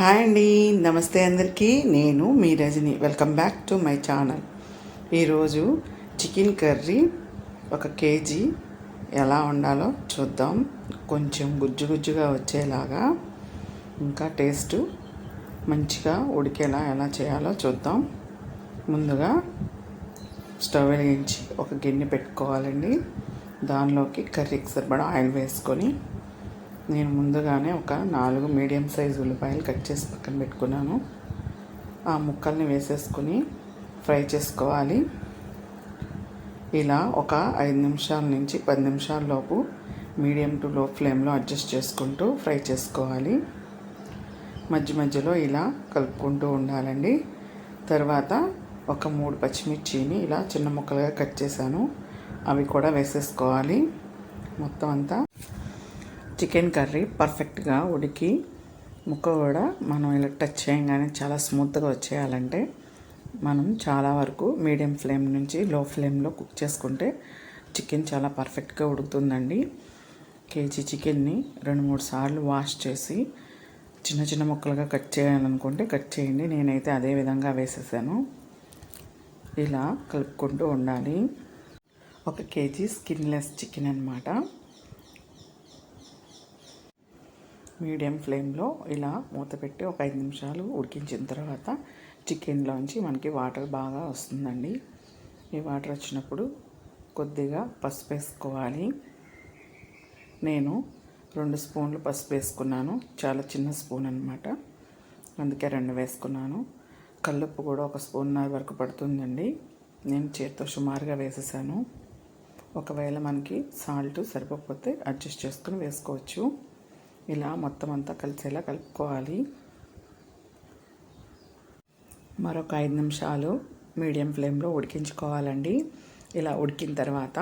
Hi అండి నమస్తే అందరికీ. నేను మీ Rajani. Welcome back to my channel ఈరోజు చికెన్ కర్రీ ఒక కేజీ ఎలా ఉండాలో చూద్దాం. కొంచెం గుజ్జు గుజ్జుగా వచ్చేలాగా ఇంకా టేస్ట్ మంచిగా ఉడికేలా ఎలా చేయాలో చూద్దాం. ముందుగా స్టవ్ వెలిగించి ఒక గిన్నె పెట్టుకోవాలండి. దానిలోకి కర్రీకి సరిపడా ఆయిల్ వేసుకొని నేను ముందుగానే ఒక నాలుగు మీడియం సైజ్ ఉల్లిపాయలు కట్ చేసి పక్కన పెట్టుకున్నాను. ఆ ముక్కల్ని వేసేసుకొని ఫ్రై చేసుకోవాలి. ఇలా ఒక ఐదు నిమిషాల నుంచి పది నిమిషాల లోపు మీడియం టు లో ఫ్లేమ్లో అడ్జస్ట్ చేసుకుంటూ ఫ్రై చేసుకోవాలి. మధ్య మధ్యలో ఇలా కలుపుకుంటూ ఉండాలండి. తర్వాత ఒక మూడు పచ్చిమిర్చిని ఇలా చిన్న ముక్కలుగా కట్ చేశాను. అవి కూడా వేసేసుకోవాలి. మొత్తం అంతా చికెన్ కర్రీ పర్ఫెక్ట్గా ఉడికి ముక్క కూడా మనం ఇలా టచ్ చేయగానే చాలా స్మూత్గా వచ్చేయాలంటే మనం చాలా వరకు మీడియం ఫ్లేమ్ నుంచి లో ఫ్లేమ్లో కుక్ చేసుకుంటే చికెన్ చాలా పర్ఫెక్ట్గా ఉడుకుతుందండి. కేజీ చికెన్ని రెండు మూడు సార్లు వాష్ చేసి చిన్న చిన్న ముక్కలుగా కట్ చేయాలనుకుంటే కట్ చేయండి. నేనైతే అదే విధంగా వేసేసాను. ఇలా కలుపుకుంటూ ఉండాలి. ఒక కేజీ స్కిన్లెస్ చికెన్ అనమాట మీడియం ఫ్లేమ్లో ఇలా మూత పెట్టి ఒక ఐదు నిమిషాలు ఉడికించిన తర్వాత చికెన్లోంచి మనకి వాటర్ బాగా వస్తుందండి. ఈ వాటర్ వచ్చినప్పుడు కొద్దిగా పసుపు వేసుకోవాలి. నేను రెండు స్పూన్లు పసుపు వేసుకున్నాను. చాలా చిన్న స్పూన్ అనమాట అందుకే రెండు వేసుకున్నాను. కల్లుప్పు కూడా ఒక స్పూన్నర వరకు పడుతుందండి. నేను చేతితో సుమారుగా వేసేసాను. ఒకవేళ మనకి సాల్ట్ సరిపోతే అడ్జస్ట్ చేసుకుని వేసుకోవచ్చు. ఇలా మొత్తం అంతా కలిసేలా కలుపుకోవాలి. మరొక ఐదు నిమిషాలు మీడియం ఫ్లేమ్లో ఉడికించుకోవాలండి. ఇలా ఉడికిన తర్వాత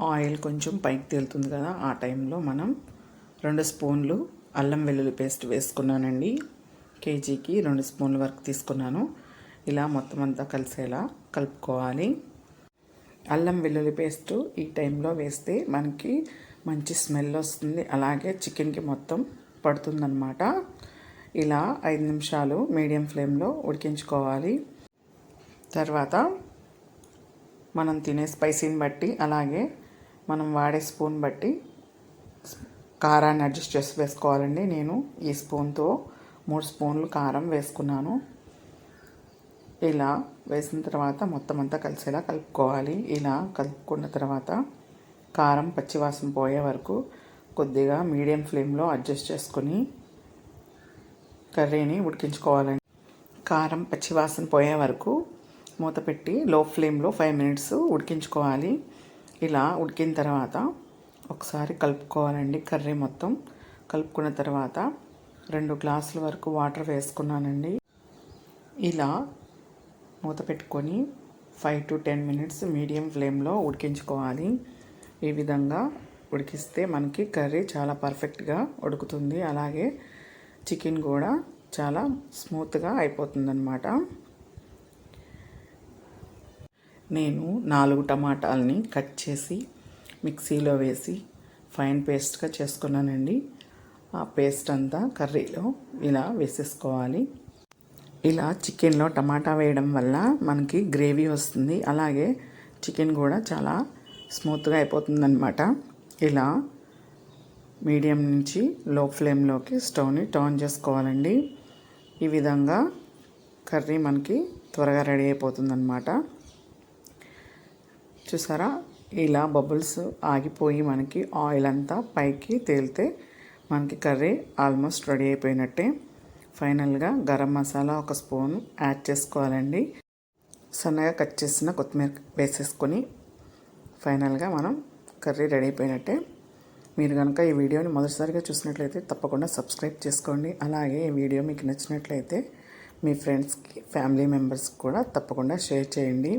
ఆయిల్ కొంచెం పైకి తేలుతుంది కదా ఆ టైంలో మనం రెండు స్పూన్లు అల్లం వెల్లుల్లి పేస్ట్ వేసుకున్నానండి. కేజీకి రెండు స్పూన్ల వరకు తీసుకున్నాను. ఇలా మొత్తం అంతా కలిసేలా కలుపుకోవాలి. అల్లం వెల్లుల్లి పేస్ట్ ఈ టైంలో వేస్తే మనకి మంచి స్మెల్ వస్తుంది. అలాగే చికెన్కి మొత్తం పడుతుందన్నమాట. ఇలా ఐదు నిమిషాలు మీడియం ఫ్లేమ్లో ఉడికించుకోవాలి. తర్వాత మనం తినే స్పైసీని బట్టి అలాగే మనం వాడే స్పూన్ బట్టి కారాన్ని అడ్జస్ట్ చేసి వేసుకోవాలండి. నేను ఈ స్పూన్తో మూడు స్పూన్లు కారం వేసుకున్నాను. ఇలా వేసిన తర్వాత మొత్తం అంతా కలిసేలా కలుపుకోవాలి. ఇలా కలుపుకున్న తర్వాత కారం పచ్చివాసన పోయే వరకు కొద్దిగా మీడియం ఫ్లేమ్లో అడ్జస్ట్ చేసుకొని కర్రీని ఉడికించుకోవాలండి. కారం పచ్చివాసన పోయే వరకు మూత పెట్టి లో ఫ్లేమ్లో ఫైవ్ మినిట్స్ ఉడికించుకోవాలి. ఇలా ఉడికిన తర్వాత ఒకసారి కలుపుకోవాలండి కర్రీ మొత్తం. కలుపుకున్న తర్వాత రెండు గ్లాసుల వరకు వాటర్ వేసుకున్నానండి. ఇలా మూత పెట్టుకొని five to ten minutes medium ఫ్లేమ్లో ఉడికించుకోవాలి. ఈ విధంగా ఉడికిస్తే మనకి కర్రీ చాలా పర్ఫెక్ట్గా ఉడుకుతుంది. అలాగే చికెన్ కూడా చాలా స్మూత్గా అయిపోతుందన్నమాట. నేను నాలుగు టమాటాలని కట్ చేసి మిక్సీలో వేసి ఫైన్ పేస్ట్గా చేసుకున్నానండి. ఆ పేస్ట్ అంతా కర్రీలో ఇలా వేసేసుకోవాలి. ఇలా చికెన్లో టమాటా వేయడం వల్ల మనకి గ్రేవీ వస్తుంది. అలాగే చికెన్ కూడా చాలా స్మూత్గా అయిపోతుందనమాట ఇలా మీడియం నుంచి లో ఫ్లేమ్లోకి స్టవ్ని టర్న్ చేసుకోవాలండి. ఈ విధంగా కర్రీ మనకి త్వరగా రెడీ అయిపోతుందన్నమాట. చూసారా? ఇలా బబుల్స్ ఆగిపోయి మనకి ఆయిల్ అంతా పైకి తేలితే మనకి కర్రీ ఆల్మోస్ట్ రెడీ అయిపోయినట్టే. ఫైనల్గా గరం మసాలా ఒక స్పూన్ యాడ్ చేసుకోవాలండి. సన్నగా కట్ చేసిన కొత్తిమీర వేసేసుకొని ఫైనల్గా మనం కర్రీ రెడీ అయిపోయినట్టే. మీరు కనుక ఈ వీడియోని మొదటిసారిగా చూసినట్లయితే తప్పకుండా సబ్స్క్రైబ్ చేసుకోండి. అలాగే ఈ వీడియో మీకు నచ్చినట్లయితే మీ ఫ్రెండ్స్కి ఫ్యామిలీ మెంబర్స్కి కూడా తప్పకుండా షేర్ చేయండి.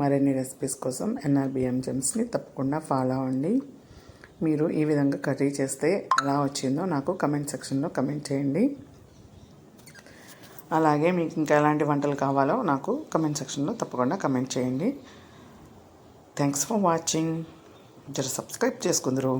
మరిన్ని రెసిపీస్ కోసం ఎన్ఆర్బిఎం జెమ్స్ని తప్పకుండా ఫాలో అవ్వండి. మీరు ఈ విధంగా కర్రీ చేస్తే ఎలా వచ్చిందో నాకు కమెంట్ సెక్షన్లో కమెంట్ చేయండి. అలాగే మీకు ఇంకా ఎలాంటి వంటలు కావాలో నాకు కమెంట్ సెక్షన్లో తప్పకుండా కమెంట్ చేయండి. థ్యాంక్స్ ఫర్ వాచింగ్ జర సబ్స్క్రైబ్ చేసుకుందరు.